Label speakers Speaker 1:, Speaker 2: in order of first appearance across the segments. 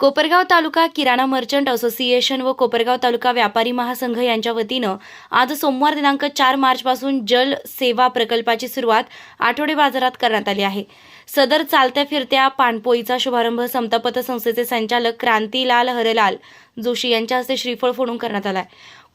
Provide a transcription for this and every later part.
Speaker 1: कोपरगाव तालुका किराणा merchant association व कोपरगाव तालुका व्यापारी महासंघ यांच्या वतीनं आज सोमवार दिनांक चार मार्चपासून जल सेवा प्रकल्पाची सुरुवात आठवडे बाजारात करण्यात आली आहे. सदर चालत्या फिरत्या पाणपोईचा शुभारंभ समता संस्थेचे संचालक क्रांतीलाल हरलाल जोशी यांच्या हस्ते श्रीफळ फोडून करण्यात आलाय.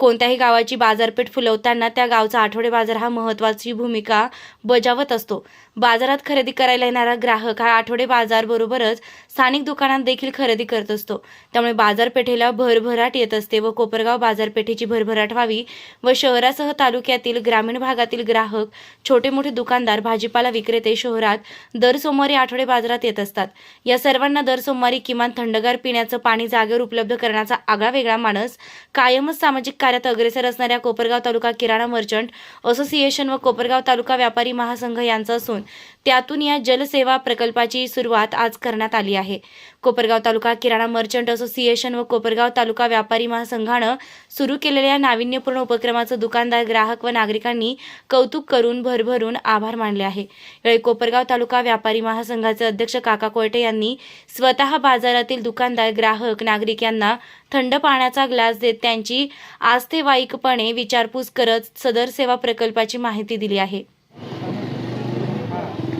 Speaker 1: कोणत्याही गावाची बाजारपेठ फुलवताना त्या गावचा आठवडे बाजार हा महत्वाची भूमिका बजावत असतो. बाजारात खरेदी करायला येणारा ग्राहक हा आठवडे बाजार बरोबरच स्थानिक दुकानात देखील खरेदी करत असतो. त्यामुळे बाजारपेठेला भरभराट येत असते व कोपरगाव बाजारपेठेची भरभराट व्हावी व शहरासह तालुक्यातील ग्रामीण भागातील ग्राहक छोटे मोठे दुकानदार भाजीपाला विक्रेते शहरात दर सोमवारी आठवडे बाजारात येत असतात. या सर्वांना दर सोमवारी किमान थंडगार पिण्याचं पाणी जागेवर उपलब्ध करण्याचा आगळा वेगळा माणस कायमच सामाजिक कार्यात अग्रेसर असणाऱ्या कोपरगाव तालुका किराणा मर्चंट असोसिएशन व कोपरगाव तालुका व्यापारी महासंघ यांचा असून त्यातून या जलसेवा प्रकल्पाची सुरुवात आज करण्यात आली आहे. कोपरगाव तालुका किराणा मर्चंट असोसिएशन व कोपरगाव तालुका व्यापारी महासंघानं सुरू केलेल्या नाविन्यपूर्ण उपक्रमाचं दुकानदार ग्राहक व नागरिकांनी कौतुक करून भरभरून आभार मानले आहे. यावेळी कोपरगाव तालुका व्यापारी महासंघाचे अध्यक्ष काका कोयटे यांनी स्वतः बाजारातील दुकानदार ग्राहक नागरिक यांना थंड पाण्याचा ग्लास देत त्यांची आज आस्थेवाईकपणे विचारपूस करत सदर सेवा प्रकल्पाची माहिती दिली आहे.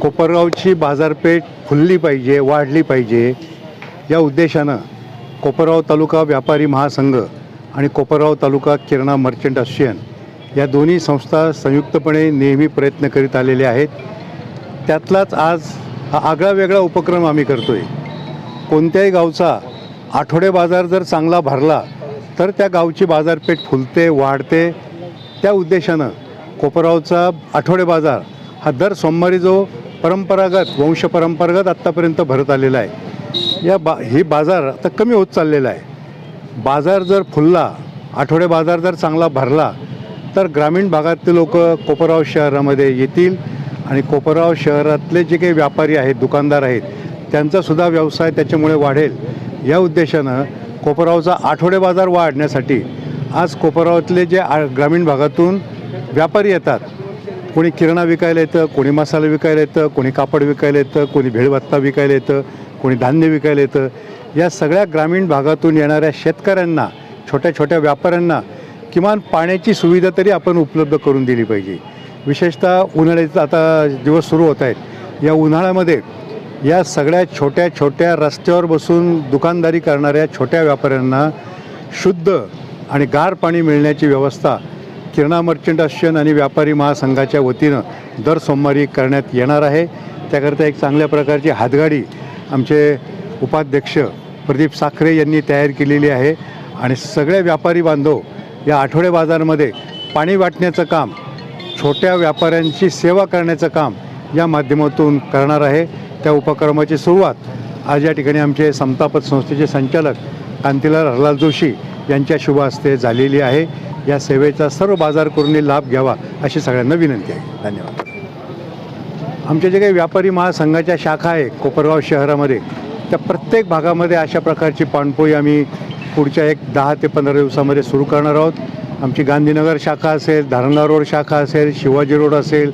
Speaker 2: कोपरगावची बाजारपेठ फुलली पाहिजे वाढली पाहिजे या उद्देशानं कोपरगाव तालुका व्यापारी महासंघ आणि कोपरगाव तालुका किराणा मर्चंट असोसिएशन या दोन्ही संस्था संयुक्तपणे नेहमी प्रयत्न करीत आलेले आहेत. त्यातलाच आज हा आगळा वेगळा उपक्रम आम्ही करतो आहे कोणत्याही गावचा आठवडे बाजार जर चांगला भरला तर त्या गावची बाजारपेठ फुलते वाढते. त्या उद्देशानं कोपरावचा आठवडे बाजार हा दर सोमवारी जो परंपरागत वंशपरंपरागत आत्तापर्यंत भरत आलेला आहे. या बा ही बाजार आता कमी होत चाललेला आहे. बाजार जर फुलला आठवडे बाजार जर चांगला भरला तर ग्रामीण भागातले लोक कोपराव शहरामध्ये येतील आणि कोपराव शहरातले जे काही व्यापारी आहेत दुकानदार आहेत त्यांचासुद्धा व्यवसाय त्याच्यामुळे वाढेल. या उद्देशानं कोपरावचा आठवडे बाजार वाढण्यासाठी आज कोपरावातले जे आ ग्रामीण भागातून व्यापारी येतात. कोणी किराणा विकायला येतं कोणी मसाला विकायला येतं कोणी कापड विकायला येतं कोणी भेळभत्ता विकायला येतं कोणी धान्य विकायला येतं. या सगळ्या ग्रामीण भागातून येणाऱ्या शेतकऱ्यांना छोट्या छोट्या व्यापाऱ्यांना किमान पाण्याची सुविधा तरी आपण उपलब्ध करून दिली पाहिजे. विशेषतः उन्हाळ्याचा आता दिवस सुरू होत आहेत. या उन्हाळ्यामध्ये या सगळ्या छोट्या छोट्या रस्त्यावर बसून दुकानदारी करणाऱ्या छोट्या व्यापाऱ्यांना शुद्ध आणि गार पाणी मिळण्याची व्यवस्था किरणा मर्चंट असोसिएशन आणि व्यापारी महासंघाच्या वतीनं दर सोमवारी करण्यात येणार आहे. त्याकरता एक चांगल्या प्रकारची हातगाडी आमचे उपाध्यक्ष प्रदीप साखरे यांनी तयार केलेली आहे. आणि सगळे व्यापारी बांधव या आठवडे बाजारमध्ये पाणी वाटण्याचं काम छोट्या व्यापाऱ्यांची सेवा करण्याचं काम या माध्यमातून करणार आहे. त्या उपक्रमाची सुरुवात आज या ठिकाणी आमचे समतापत संस्थेचे संचालक कांतीलाल हरलाल जोशी यांच्या शुभ हस्ते झालेली आहे. या सेवेचा सर्व बाजार करून लाभ घ्यावा अशी सगळ्यांना विनंती आहे. धन्यवाद. आमच्या जे काही व्यापारी महासंघाच्या शाखा आहे कोपरगाव शहरामध्ये त्या प्रत्येक भागामध्ये अशा प्रकारची पाणपोई आम्ही पुढच्या एक दहा ते पंधरा दिवसामध्ये सुरू करणार आहोत. आमची गांधीनगर शाखा असेल धारणा रोड शाखा असेल शिवाजी रोड असेल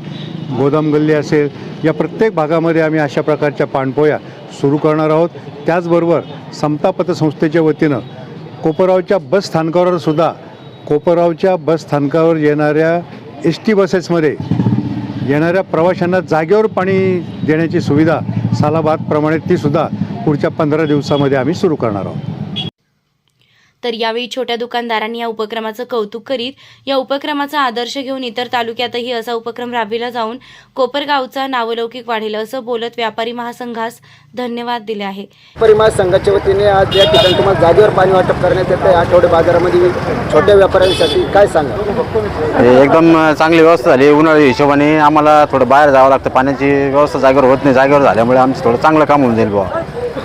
Speaker 2: गोदाम गल्ली असेल या प्रत्येक भागामध्ये आम्ही अशा प्रकारच्या पाणपोया सुरू करणार आहोत. त्याचबरोबर समता पतसंस्थेच्या वतीनं कोपरावच्या बस स्थानकावर सुद्धा कोपरावच्या बस स्थानकावर येणाऱ्या एस टी बसेसमध्ये येणाऱ्या प्रवाशांना जागेवर पाणी देण्याची सुविधा सालाबादप्रमाणे तीसुद्धा पुढच्या पंधरा दिवसामध्ये आम्ही सुरू करणार आहोत.
Speaker 1: तर यावेळी छोट्या दुकानदारांनी या उपक्रमाचं कौतुक करीत या उपक्रमाचा आदर्श घेऊन इतर तालुक्यातही असा उपक्रम राबविला जाऊन कोपरगावचा नावलौकिक वाढेल असं बोलत व्यापारी महासंघास धन्यवाद दिले आहे.
Speaker 3: संघाच्या वतीने आज या ठिकाणी तुम्हाला जागेवर पाणी वाटप करण्यात येतं आठवडे बाजारामध्ये छोट्या व्यापाऱ्यांसाठी काय सांगा
Speaker 4: हे एकदम चांगली व्यवस्था झाली. उन्हाळी हिशोबाने आम्हाला थोडं बाहेर जावं लागतं. पाण्याची व्यवस्था जागेवर होत नाही. जागेवर झाल्यामुळे आमचं थोडं चांगलं काम होऊन जाईल बुवा.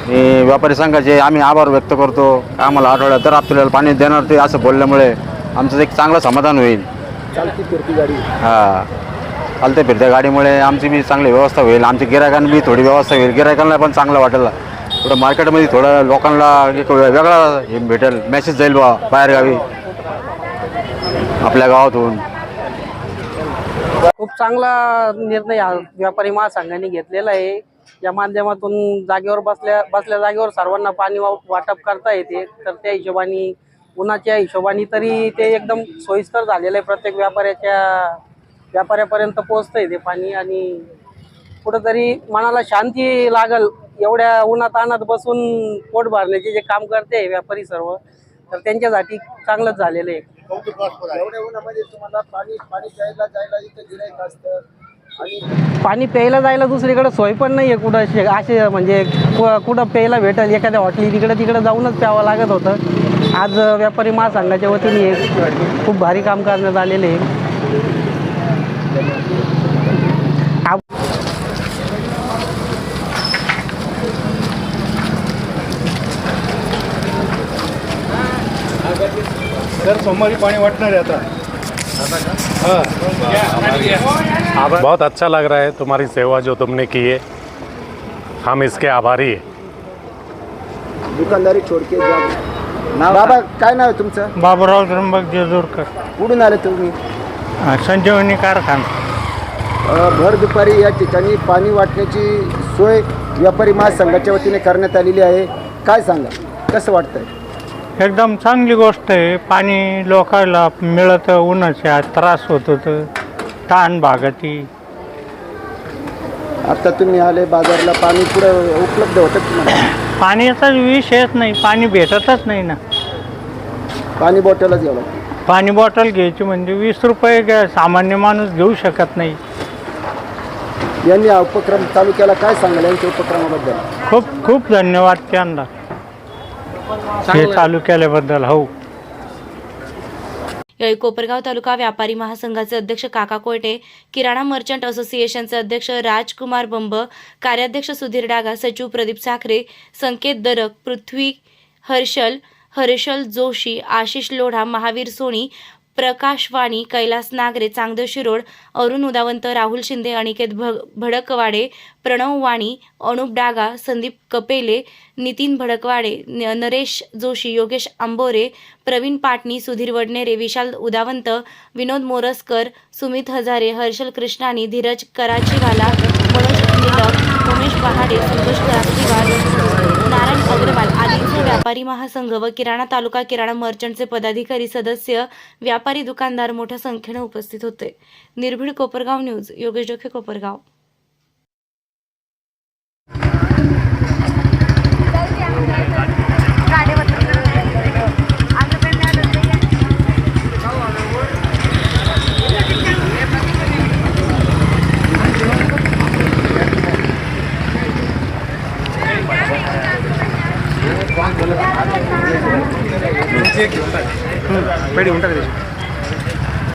Speaker 4: हे व्यापारी संघाचे आम्ही आभार व्यक्त करतो. आम्हाला आठवड्यात तर आपल्याला पाणी देणार ते असं बोलल्यामुळे आमचं एक चांगलं समाधान होईल.
Speaker 3: चालती फिरती गाडी.
Speaker 4: हां. चालत्या फिरत्या गाडीमुळे आमची बी चांगली व्यवस्था होईल. आमच्या गिरायकांना बी थोडी व्यवस्था होईल. गिरायकांना पण चांगलं वाटेल. थोडं मार्केटमध्ये थोडं लोकांना एक वेगळा हे भेटेल. मेसेज जाईल बा बाहेरगावी आपल्या गावातून.
Speaker 5: खूप चांगला निर्णय हा व्यापारी महासंघाने घेतलेला आहे. या माध्यमातून जागेवर बसल्या बसल्या जागेवर सर्वांना पाणी वाटप करता येते. तर त्या हिशोबाने उन्हाच्या हिशोबाने तरी ते एकदम सोयीस्कर झालेलं आहे. प्रत्येक व्यापाऱ्याच्या व्यापाऱ्यापर्यंत पोचतंय ते पाणी आणि कुठंतरी मनाला शांती लागल एवढ्या उन्हात आणत बसून पोट भरण्याचे जे काम करते व्यापारी सर्व तर त्यांच्यासाठी चांगलंच झालेलं आहे.
Speaker 3: एवढ्या उन्हामध्ये तुम्हाला पाणी पाणी जायला इथं असतं.
Speaker 5: पाणी प्यायला जायला दुसरीकडे सोय पण नाही आहे कुठं असे म्हणजे कु- कुठं प्यायला भेटेल एखाद्या हॉटेल तिकडे तिकडे जाऊनच प्यावं लागत होतं. आज व्यापारी महासंघाच्या वतीने खूप भारी काम करण्यात आलेले आहे. आप-
Speaker 2: सोमवारी पाणी वाटणार आहे आता.
Speaker 6: बहुत अच्छा लग रहा है तुम्हारी सेवा जो तुमने की है। हम इसके आभारी हैं।
Speaker 3: दुकानदारी छोडके बाबा काय नाव आहे तुमचं?
Speaker 7: बाबुराव त्र्यंबक जेजूरकर
Speaker 3: कुठून आले तुम्ही?
Speaker 7: संजीवनी कारखाना।
Speaker 3: भर दुपारी या ठिकाणी पाणी वाटण्याची सोय व्यापारी महासंघाच्या वतीने करण्यात आलेली आहे. काय सांगा कसं वाटतंय?
Speaker 7: एकदम चांगली गोष्ट आहे. पाणी लोकांना मिळत उन्हाच्या त्रास होत होतं. ताण भागाती.
Speaker 3: आता तुम्ही आले बाजारला पाणी पुढं उपलब्ध होतं
Speaker 7: पाण्याचा विषयच नाही. पाणी भेटतच नाही ना.
Speaker 3: पाणी बॉटलच घ्यावं लागतं.
Speaker 7: पाणी बॉटल घ्यायची म्हणजे वीस रुपये ग- सामान्य माणूस घेऊ शकत नाही.
Speaker 3: यांनी हा उपक्रम चालू केला. काय सांगाल यांच्या उपक्रमाबद्दल?
Speaker 7: खूप खूप धन्यवाद त्यांना. हे चालू केल्याबद्दल हो.
Speaker 1: यावेळी कोपरगाव तालुका व्यापारी महासंघाचे अध्यक्ष काका कोयटे किराणा मर्चंट असोसिएशनचे अध्यक्ष राजकुमार बंब कार्याध्यक्ष सुधीर डागा सचिव प्रदीप साखरे संकेत दरक पृथ्वी हर्षल हर्षल जोशी आशिष लोढा महावीर सोनी प्रकाशवाणी कैलास नागरे चांगदेव शिरोड अरुण उदावंत राहुल शिंदे अनिकेत भ भडकवाडे प्रणव वाणी अनुप डागा संदीप कपेले नितीन भडकवाडे न- नरेश जोशी योगेश आंबोरे प्रवीण पाटणी सुधीर वडनेरे विशाल उदावंत विनोद मोरसकर सुमित हजारे हर्षल कृष्णानी धीरज कराचीवाला मनोज निलक उमेश पहाडे संतोष क्रांतीवार नारायण अग्रवाल. व्यापारी महासंघ व किराणा तालुका किराणा मर्चंटचे पदाधिकारी सदस्य व्यापारी दुकानदार मोठ्या संख्येने उपस्थित होते. निर्भीड कोपरगाव न्यूज योगेश डोखे कोपरगाव.
Speaker 2: पेढी म्हणतात